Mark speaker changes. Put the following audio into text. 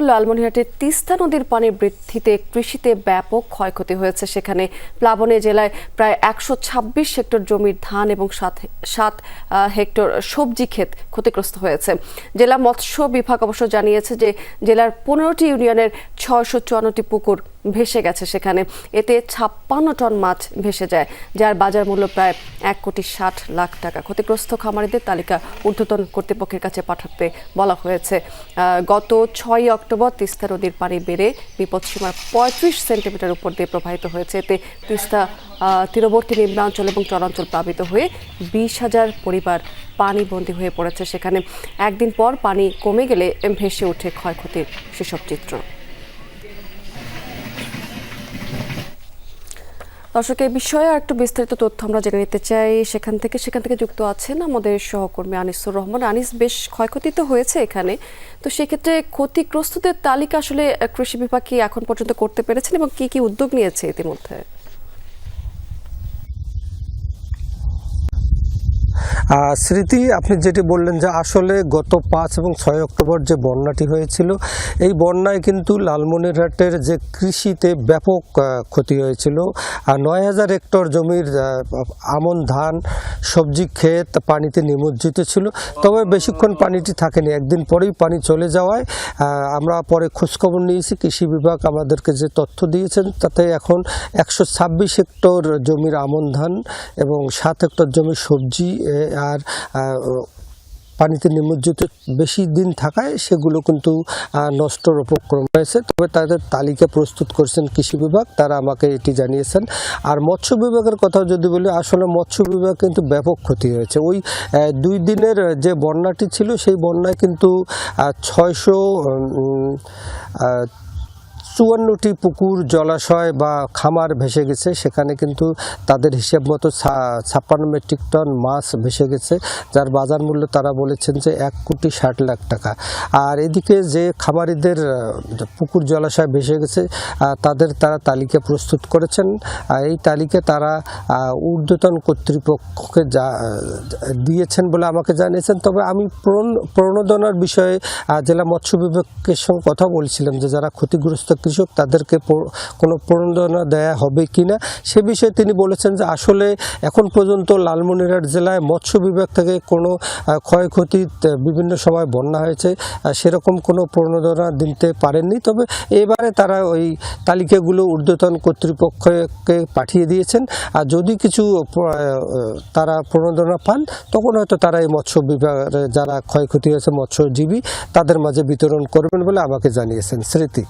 Speaker 1: লালমনিরহাটের তিস্তা নদীর পানি বৃদ্ধিতে কৃষিতে ব্যাপক ক্ষয়ক্ষতি হয়েছে। সেখানে প্লাবনে জেলায় প্রায় একশো ছাব্বিশ হেক্টর জমির ধান এবং সাত সাত হেক্টর সবজি ক্ষেত ক্ষতিগ্রস্ত হয়েছে। জেলা মৎস্য বিভাগ অবশ্য জানিয়েছে যে জেলার পনেরোটি ইউনিয়নের ছয়শো চুয়ান্নটি পুকুর ভেসে গেছে সেখানে। এতে ছাপ্পান্ন টন মাছ ভেসে যায়, যার বাজার মূল্য প্রায় এক কোটি ষাট লাখ টাকা। ক্ষতিগ্রস্ত খামারিদের তালিকা ঊর্ধ্বতন কর্তৃপক্ষের কাছে পাঠাতে বলা হয়েছে। গত ছয় অক্টোবর তিস্তা নদীর পানি বেড়ে বিপদসীমার পঁয়ত্রিশ সেন্টিমিটার উপর দিয়ে প্রবাহিত হয়েছে। এতে তিস্তা তীরবর্তী নিম্নাঞ্চল এবং চরাঞ্চল প্লাবিত হয়ে বিশ হাজার পরিবার পানিবন্দী হয়ে পড়েছে সেখানে। একদিন পর পানি কমে গেলে ভেসে ওঠে ক্ষয়ক্ষতির সেসব চিত্র। দর্শক, এই বিষয়ে আর একটু বিস্তারিত তথ্য আমরা জেনে নিতে চাই। সেখান থেকে সেখান থেকে যুক্ত আছেন আমাদের সহকর্মী আনিসুর রহমান। আনিস, বেশ ক্ষয়ক্ষতি তো হয়েছে এখানে। তো সেক্ষেত্রে ক্ষতিগ্রস্তদের তালিকা আসলে কৃষি বিভাগ কি এখন পর্যন্ত করতে পেরেছেন এবং কি কি উদ্যোগ নিয়েছে ইতিমধ্যে?
Speaker 2: স্মৃতি, আপনি যেটি বললেন যে আসলে গত পাঁচ এবং ছয় অক্টোবর যে বন্যাটি হয়েছিল, এই বন্যায় কিন্তু লালমনিরহাটের যে কৃষিতে ব্যাপক ক্ষতি হয়েছিল। আর নয় হাজার হেক্টর জমির আমন ধান, সবজি, ক্ষেত, পানিতে নিমজ্জিত ছিল। তবে বেশিক্ষণ পানিটি থাকেনি। একদিন পরেই পানি চলে যাওয়ায় আমরা পরে খোঁজখবর নিয়েছি। কৃষি বিভাগ আমাদেরকে যে তথ্য দিয়েছেন, তাতে এখন একশো ছাব্বিশ হেক্টর জমির আমন ধান এবং সাত হেক্টর জমির সবজি আর পানিতে নিমজ্জিত বেশি দিন থাকায় সেগুলো কিন্তু নষ্টর উপক্রম হয়েছে। তবে তাদের তালিকা প্রস্তুত করছেন কৃষি বিভাগ, তারা আমাকে এটি জানিয়েছেন। আর মৎস্য বিভাগের কথা যদি বলি, আসলে মৎস্য বিভাগ কিন্তু ব্যাপক ক্ষতি হয়েছে। ওই দুই দিনের যে বন্যাটি ছিল, সেই বন্যায় কিন্তু ছয়শো চুয়ান্নটি পুকুর, জলাশয় বা খামার ভেসে গেছে। সেখানে কিন্তু তাদের হিসেব মতো ছাপ্পান্ন মেট্রিক টন মাছ ভেসে গেছে, যার বাজার মূল্য তারা বলেছেন যে এক কোটি ষাট লাখ টাকা। আর এদিকে যে খামারিদের, পুকুর, জলাশয় ভেসে গেছে তাদের তারা তালিকা প্রস্তুত করেছেন। এই তালিকা তারা ঊর্ধ্বতন কর্তৃপক্ষকে যা, দিয়েছেন বলে আমাকে জানিয়েছেন। তবে আমি প্রণ- প্রণোদনার বিষয়ে জেলা মৎস্য বিভাগের সঙ্গে কথা বলছিলাম যে যারা ক্ষতিগ্রস্ত কৃষক তাদেরকে কোনো প্রণোদনা দেয়া হবে কিনা সে বিষয়ে তিনি বলেছেন যে আসলে এখন পর্যন্ত লালমনিরহাট জেলায় মৎস্য বিভাগ থেকে কোনো ক্ষয়ক্ষতি বিভিন্ন সময় বন্যা হয়েছে সেরকম কোনো প্রণোদনা দিতে পারেননি। তবে এবারে তারা ওই তালিকাগুলো ঊর্ধ্বতন কর্তৃপক্ষকে পাঠিয়ে দিয়েছেন। আর যদি কিছু তারা প্রণোদনা পান, তখন হয়তো তারা এই মৎস্য বিভাগের যারা ক্ষয়ক্ষতি হয়েছে, মৎস্যজীবী, তাদের মাঝে বিতরণ করবেন বলে আমাকে জানিয়েছেন। স্মৃতি।